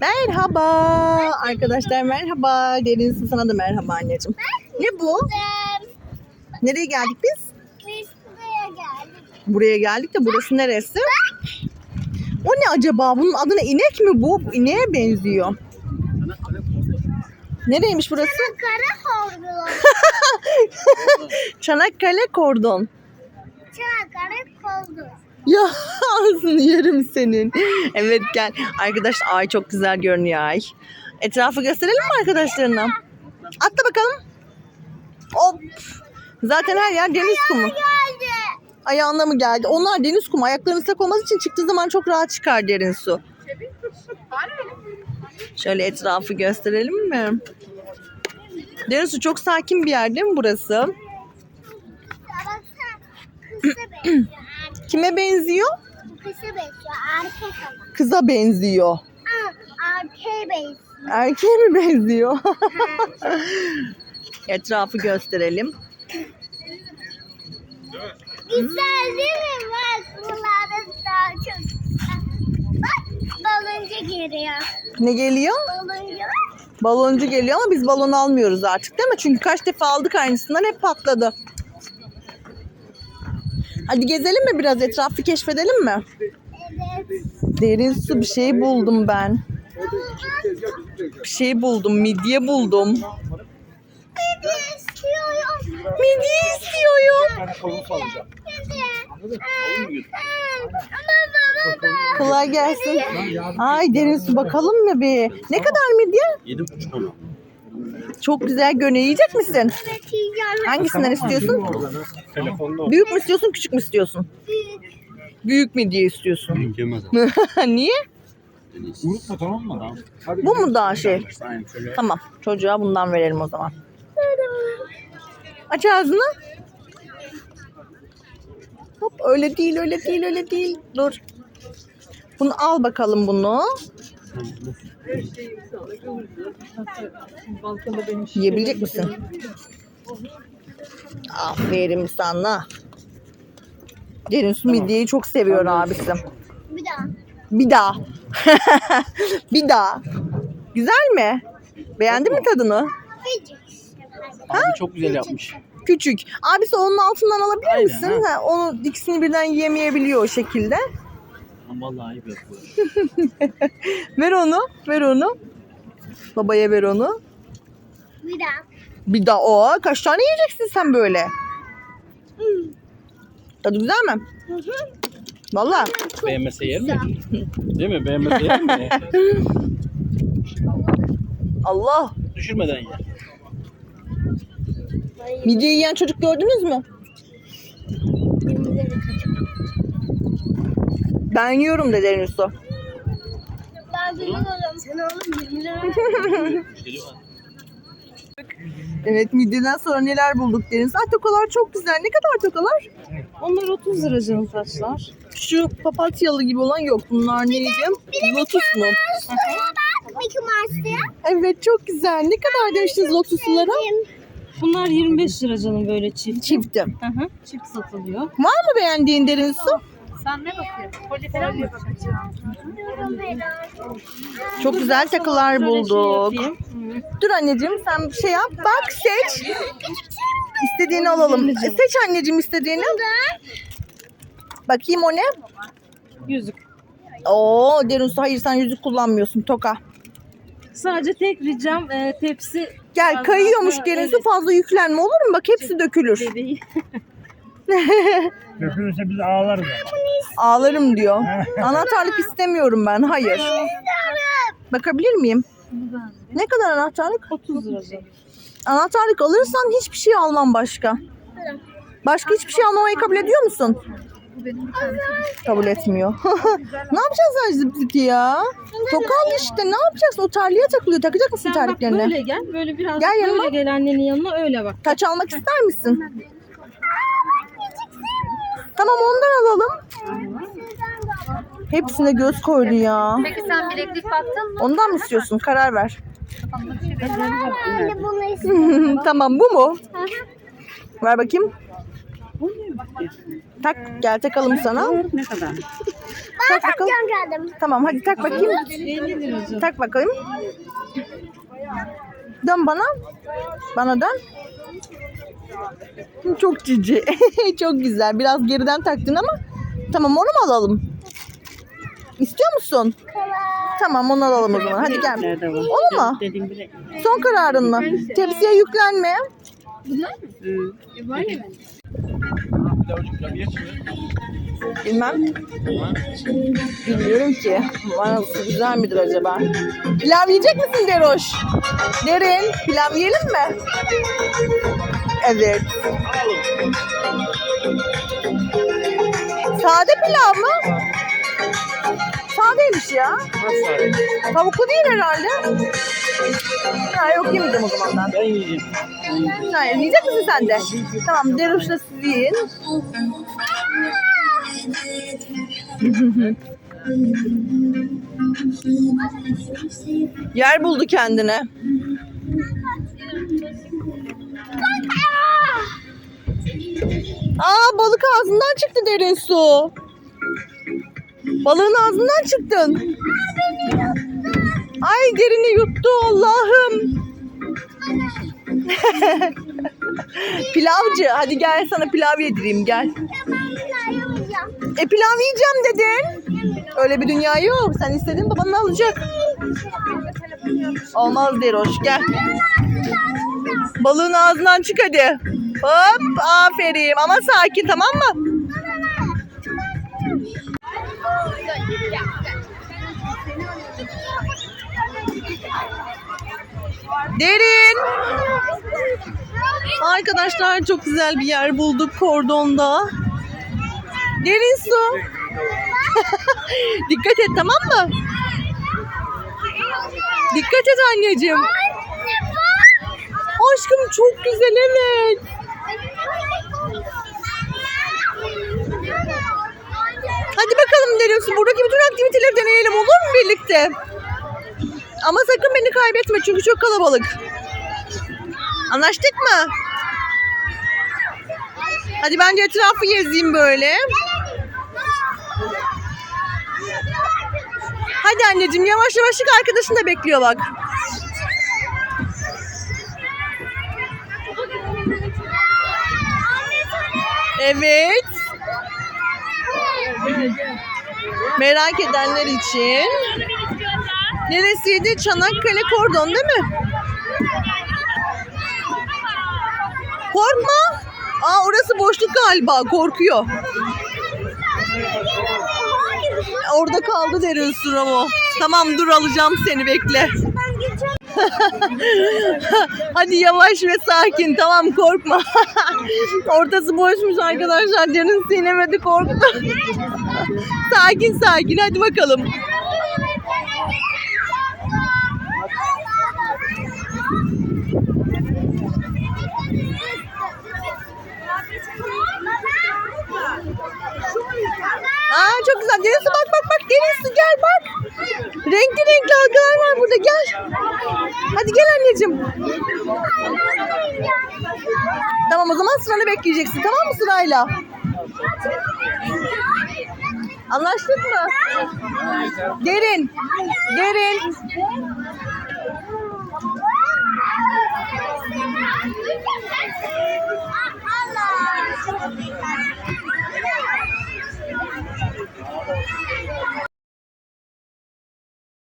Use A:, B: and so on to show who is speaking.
A: Merhaba arkadaşlar merhaba. Derin sana da merhaba anneciğim. Ne bu? Nereye geldik biz?
B: Biz buraya geldik.
A: Buraya geldik de burası neresi? O ne acaba? Bunun adı ne? İnek mi bu? İneğe benziyor. Nereymiş burası?
B: Kara hordu.
A: Çanakkale Kordon.
B: Kara hordu.
A: Ya ağzını yerim senin. Evet gel. Arkadaşlar ay çok güzel görünüyor ay. Etrafı gösterelim mi arkadaşlarına? Atla bakalım. Hop. Zaten her yer deniz kumu. Ayağına mı geldi? Onlar deniz kumu. Ayaklarının ıslak olması için çıktığı zaman çok rahat çıkar derin su. Şöyle etrafı gösterelim mi? Derin su çok sakin bir yer değil mi burası? Kime benziyor?
B: Kısa benziyor. Erkek ama.
A: Kıza benziyor.
B: Aa, erkeğe benziyor.
A: Erkeğe mi benziyor? Etrafı gösterelim.
B: Güzel değil mi? Bak buralarda daha çok. Bak baloncu geliyor.
A: Ne geliyor?
B: Baloncu.
A: Baloncu geliyor ama biz balon almıyoruz artık değil mi? Çünkü kaç defa aldık aynısından hep patladı. Hadi gezelim mi biraz etrafı keşfedelim mi? Derin su bir şey buldum ben. Bir şey buldum. Midye buldum.
B: Hadi istiyorum.
A: Midye istiyorum. Kolay gelsin. Ay derin su bakalım mı bir? Ne kadar midye?
C: Yedi buçuk onu.
A: Çok güzel görünüyor. Yiyecek misin?
B: Evet yiyeceğim.
A: Hangisinden istiyorsun?
C: Telefonda
A: Büyük mü istiyorsun, küçük mü istiyorsun? Büyük midye istiyorsun.
C: Büyük yemez
A: Niye?
C: Unutma tamam mı? Hadi
A: Bu mu daha şey?
C: Aynen şöyle.
A: Tamam. Çocuğa bundan verelim o zaman. Aç ağzını. Hop öyle değil, öyle değil, öyle değil. Dur. Bunu al bakalım bunu. Yiyebilecek misin? Aferin sana. Derin su midyeyi çok seviyor abisi.
B: Bir daha.
A: Bir daha. bir daha. Güzel mi? Beğendin mi tadını?
C: Abi çok güzel yapmış.
A: Küçük. Abisi onun altından alabilir
C: Aynen,
A: misin? Ha, onu ikisini birden yiyemeyebiliyor o şekilde.
C: Ama vallahi ayıp yapıyor.
A: Ver onu. Ver onu. Babaya ver onu.
B: Bir daha.
A: Bir daha o. Kaç tane yiyeceksin sen böyle? Tadı güzel mi? Valla.
C: Beğenmese yer mi? Değil mi? Beğenmese yer mi?
A: Allah.
C: Düşürmeden ye.
A: Midye yiyen çocuk gördünüz mü? Ben yiyorum de derin su.
B: Ben biliyorum. Sen oğlum 20 lira.
C: Müşteri var.
A: Evet midyeden sonra neler bulduk deniz. Ay tokalar çok güzel. Ne kadar tokalar?
D: Onlar 30 lira canım saçlar.
A: Şu papatyalı gibi olan yok. Bunlar neydi? Lotus mu?
B: Mickey Mouse'da.
A: Evet çok güzel. Ne kadar demiştiniz lotuslara?
D: Bunlar 25 lira canım böyle çift.
A: Çifti.
D: Hı hı. Çift satılıyor.
A: Var mı beğendiğin derin su?
D: Sen ne bakıyorsun?
A: Çok güzel takılar bulduk.
D: Şey
A: Dur anneciğim sen bir şey yap. Bak seç. İstediğini alalım. Seç anneciğim istediğini. Bakayım o ne?
D: Yüzük.
A: Oo derin su hayır sen yüzük kullanmıyorsun toka.
D: Sadece tek ricam e, tepsi
A: Gel kayıyormuş su
D: evet.
A: fazla yüklenme olur mu? Bak hepsi dökülür.
E: Dökülürse biz ağlarız.
A: Ağlarım diyor. Anahtarlık istemiyorum ben. Hayır. Bakabilir miyim? Ne kadar anahtarlık?
D: 30 lira.
A: Anahtarlık alırsan hiçbir şey almam başka. Başka hiçbir şey almamayı kabul ediyor musun? Kabul etmiyor. ne yapacağız zıpı ya? Tokal işte ne yapacaksın? O terliğe takılıyor. Takacak mısın
D: Sen bak
A: terliklerini?
D: böyle gel. Böyle biraz
A: Gel yanıma.
D: böyle gel annenin yanına öyle bak.
A: Taç almak ister misin? Tamam ondan alalım. Hepsine göz koydu ya.
F: Peki sen bileklik baktın mı?
A: Ondan mı istiyorsun? Karar ver. Tamam bu mu? Ver bakayım. Tak gel takalım sana.
D: Ne kadar?
A: Tak bakalım.
B: Can geldim.
A: Tamam hadi tak bakayım.
D: 50 lira hocam.
A: Tak bakayım. Dön bana. Bana dön. Çok cici. Çok güzel. Biraz geriden taktın ama. Tamam onu mu alalım? İstiyor musun? Tamam onu alalım o zaman. Hadi gel.
D: Var?
A: Onu mu? Son kararın mı? Tepsiye yüklenme.
D: Hı.
C: Pilavcık ya niye çıkıyor?
A: Bilmem. Bilmiyorum ki. Nasıl güzel midir acaba? Pilav yiyecek misin Deroş? Derin, pilav yiyelim mi? Evet. Sade pilav mı? Sadeymiş ya.
C: Nasıl abi?
A: Tavuklu değil herhalde. Ha yok yemeyeceğim o zaman ben.
C: Ben yiyeceğim.
A: Hayır, yiyecek misin sen de? Tamam, Deroş'la siz yiyin. Yer buldu kendine. Aa balık ağzından çıktı derin su. Balığın ağzından çıktın. Ay derini yuttu Allah'ım. Pilavcı hadi gel sana pilav yedireyim gel. E pilav yiyeceğim dedin. Öyle bir dünya yok. Sen istedin babanın alacak. Olmaz Deroş gel. Balığın ağzından çık hadi. Hop aferin ama sakin tamam mı? Derin. Arkadaşlar çok güzel bir yer bulduk kordonda. Derin su. Dikkat et tamam mı? Dikkat et anneciğim. Aşkım çok güzel evet. Hadi bakalım Derin su. Buradaki bütün aktiviteleri deneyelim olur mu birlikte? Ama sakın beni kaybetme çünkü çok kalabalık. Anlaştık mı? Hadi bence etrafı gezeyim böyle. Hadi anneciğim yavaş yavaş çık arkadaşın da bekliyor bak. Evet. Merak edenler için. Neresiydi? Çanakkale Kordon değil mi? Korkma. Aa orası boşluk galiba. Korkuyor. Orada kaldı derin Suramo. Tamam dur alacağım seni bekle. Hadi yavaş ve sakin tamam korkma. Ortası boşmuş arkadaşlar. Canın sinemedi korktu. sakin sakin hadi bakalım. Aa çok güzel. Deniz bak bak bak. Deniz gel bak. Renkli renkli halkalar var burada gel. Hadi gel anneciğim. Tamam o zaman sıranı bekleyeceksin tamam mı sırayla? Anlaştık mı? Derin. Derin. Allah.